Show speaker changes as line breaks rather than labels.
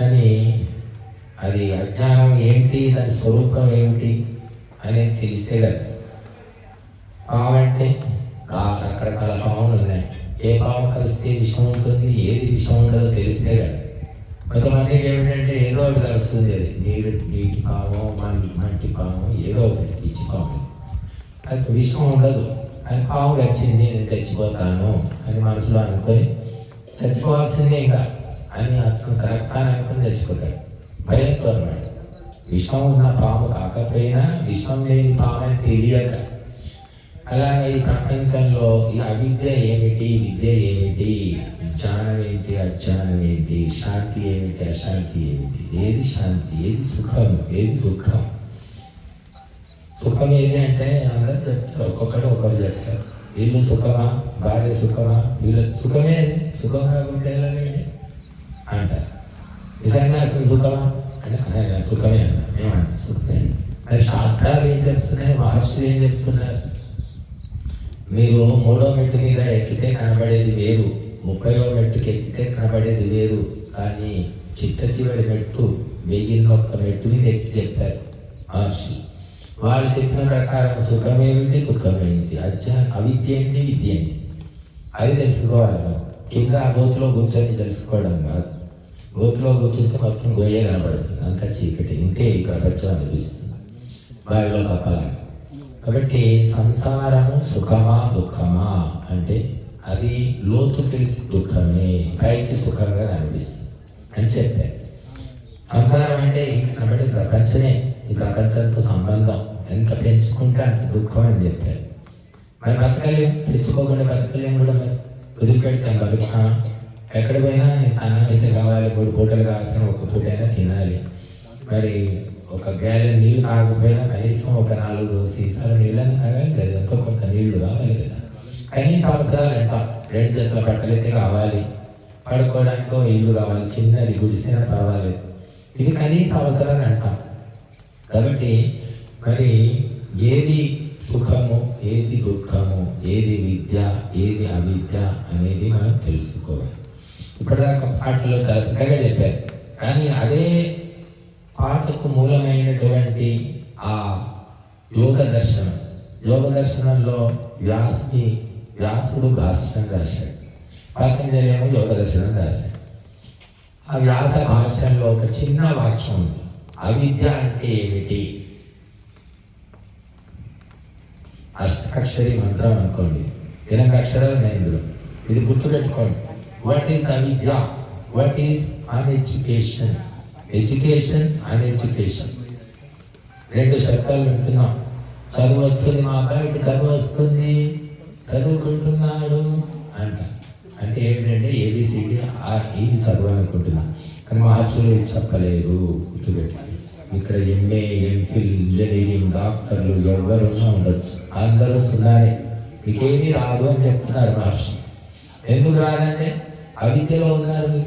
అని అది అజ్ఞానం ఏంటి దాని స్వరూపం ఏమిటి అనేది తెలిస్తే కదా. పాము అంటే రకరకాల పాములు ఉన్నాయి. ఏ పాము కలిస్తే విషం ఉంటుంది ఏది విషం ఉండదో తెలిస్తే కదా. కొంతమందికి ఏమిటంటే ఏదో ఒకటి కలుస్తుంది అది. నీరు నీటి పాము మంటి మంటి పాము ఏదో ఒకటి పిచ్చి పాము. అది విషం ఉండదు. అని పాము గడిచింది నేను చచ్చిపోతాను అని మనసులో అనుకొని చచ్చిపోవాల్సిందే ఇంకా. అని అతను కరెక్ట్ అనుకుని చచ్చిపోతాడు. భయంతో అన్నమాట విషం ఉన్న పాము కాకపోయినా విషం లేని పాము అని తెలియక. అలాగే ఈ ప్రపంచంలో ఈ అవిద్య ఏమిటి విద్య ఏమిటి జ్ఞానం ఏంటి అజ్ఞానం ఏంటి శాంతి ఏమిటి అశాంతి ఏమిటి ఏది శాంతి ఏది సుఖం ఏది దుఃఖం? సుఖం ఏది అంటే అందరూ చెప్తారు ఒక్కొక్కడు ఒక్కరు చెప్తారు. వీళ్ళు సుఖమా భార్య సుఖమా వీళ్ళ సుఖమే సుఖం కాకుండా ఈ సుఖమా అంటే సుఖమే అంట సుఖమే మరి శాస్త్రాలు ఏం చెప్తున్నాయి మహర్షులు ఏం చెప్తున్నారు మీరు మూడో మెట్టు మీద ఎక్కితే కనబడేది వేరు. ముప్పయో మెట్టుకి ఎక్కితే కనబడేది వేరు. కానీ చిట్ట చివరి మెట్టు వెయ్యిన్న ఒక్క మెట్టు మీద ఎక్కి చెప్పారు మహర్షి వాళ్ళు చెప్పిన ప్రకారం సుఖమేమిటి దుఃఖమేమిటి అజ్ఞా అవిద్య ఏంటి విద్య ఏంటి అది తెలుసుకోవాలి కింద ఆ గోతులో కూర్చొని తెలుసుకోవడం కాదు. గోతులో కూర్చుంటే మొత్తం గొయ్యే కనబడుతుంది అంత చీకటి. ఇంతే ఈ ప్రపంచం అనిపిస్తుంది. బావిలో కప్పలాగా కాబట్టి సంసారము సుఖమా దుఃఖమా అంటే అది లోతుకెళ్తే దుఃఖమే పైకి సుఖంగా కనిపిస్తుంది. అని చెప్పారు. సంసారం అంటే కాబట్టి ప్రపంచమే. ఈ ప్రపంచంతో సంబంధం. ఎంత పెంచుకుంటే అంత దుఃఖం అని చెప్పారు. మరి బతకలేం? తెచ్చుకోకుండా బతకలేం కూడా మరి? వదిలిపెడతాం బతుకుతా. ఎక్కడ పోయినా అన్నం అయితే కావాలి మూడు పూటలు కాకపోయినా ఒక పూట అయినా తినాలి. మరి ఒక గ్యాలెన్ నీళ్ళు కాకపోయినా కనీసం ఒక నాలుగు సీసాలు నీళ్ళని తాగాలి కదా ఎంతో కొంత నీళ్ళు కావాలి కదా. కనీస అవసరాలు అంట రెండు జతల బట్టలు అయితే కావాలి. పడుకోవడానికి ఇల్లు కావాలి చిన్నది గుడిసినా పర్వాలేదు. ఇది కనీస అవసరాలు అంటాం కాబట్టి మరి ఏది సుఖము ఏది దుఃఖము? పాటలో చాలా పెద్దగా చెప్పారు. కానీ అదే పాటకు మూలమైనటువంటి ఆ యోగ దర్శనం యోగ దర్శనంలో వ్యాసుని వ్యాసుడు భాష్యం రాశాడు. పతంజలి యోగ దర్శనం రాశాడు. ఆ వ్యాస భాష్యంలో ఒక చిన్న వాక్యం ఉంది. అవిద్య అంటే ఏమిటి? అష్టాక్షరి మంత్రం అనుకోండి. ఎనిమిది అక్షరాలు ఉన్నాయి ఇందులో ఇది గుర్తుపెట్టుకోండి. వాట్ ఈస్ అవిద్య? What is un education education education రెండు శబ్దాలు వింటున్నాం. చదువు వచ్చింది మా అబ్బాయికి చదువు వస్తుంది. చదువుకుంటున్నాడు అంట. అంటే ఏంటంటే ఏబిసిడి ఆ ఇవి చదువు కానీ మహర్షులు చెప్పలేదు గుర్తుపెట్టాలి ఇక్కడ ఎంఏ ఎంఫిల్ ఇంజనీరింగ్ డాక్టర్లు ఎవరున్నా ఉండొచ్చు. అందరూ సున్నారే మీకేమీ రాదు అని చెప్తున్నారు మహర్షి. ఎందుకు రాదంటే అవిద్యలో ఉన్నారు